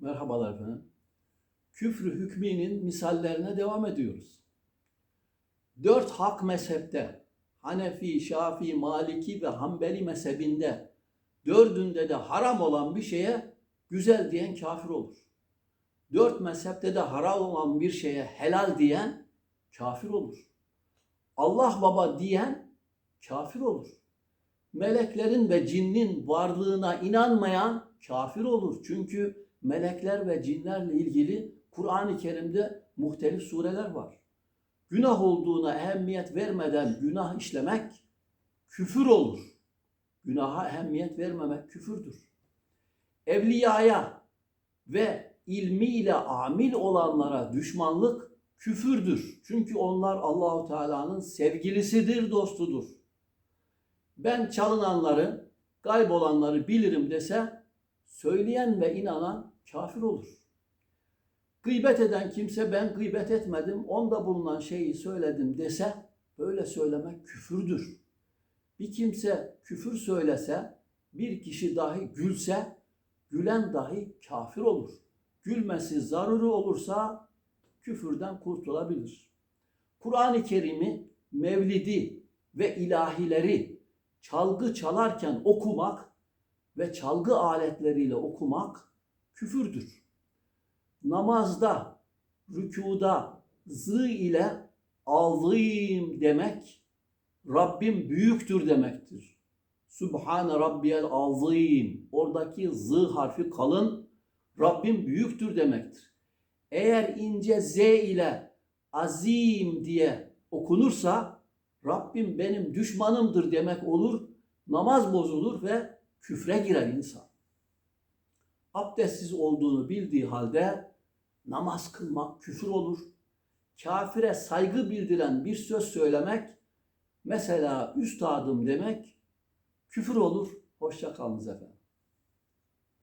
Merhabalar efendim. Küfrü hükminin misallerine devam ediyoruz. Dört hak mezhepte, Hanefi, Şafii, Maliki ve Hanbeli mezhebinde dördünde de haram olan bir şeye güzel diyen kafir olur. Dört mezhepte de haram olan bir şeye helal diyen kafir olur. Allah baba diyen kafir olur. Meleklerin ve cinnin varlığına inanmayan kafir olur. Çünkü melekler ve cinlerle ilgili Kur'an-ı Kerim'de muhtelif sureler var. Günah olduğuna ehemmiyet vermeden günah işlemek küfür olur. Günaha ehemmiyet vermemek küfürdür. Evliyaya ve ilmiyle amil olanlara düşmanlık küfürdür. Çünkü onlar Allahu Teala'nın sevgilisidir, dostudur. Ben çalınanları, kaybolanları bilirim dese söyleyen ve inanan kafir olur. Gıybet eden kimse ben gıybet etmedim, onda bulunan şeyi söyledim dese böyle söylemek küfürdür. Bir kimse küfür söylese, bir kişi dahi gülse, gülen dahi kafir olur. Gülmesi zaruri olursa küfürden kurtulabilir. Kur'an-ı Kerim'i, mevlidi ve ilahileri çalgı çalarken okumak ve çalgı aletleriyle okumak küfürdür. Namazda, rükuda zı ile azim demek Rabbim büyüktür demektir. Subhane Rabbiyel azim. Oradaki zı harfi kalın Rabbim büyüktür demektir. Eğer ince z ile azim diye okunursa Rabbim benim düşmanımdır demek olur. Namaz bozulur ve küfre girer insan. Abdestsiz olduğunu bildiği halde namaz kılmak küfür olur. Kafire saygı bildiren bir söz söylemek, mesela üstadım demek küfür olur. Hoşça kalınız efendim.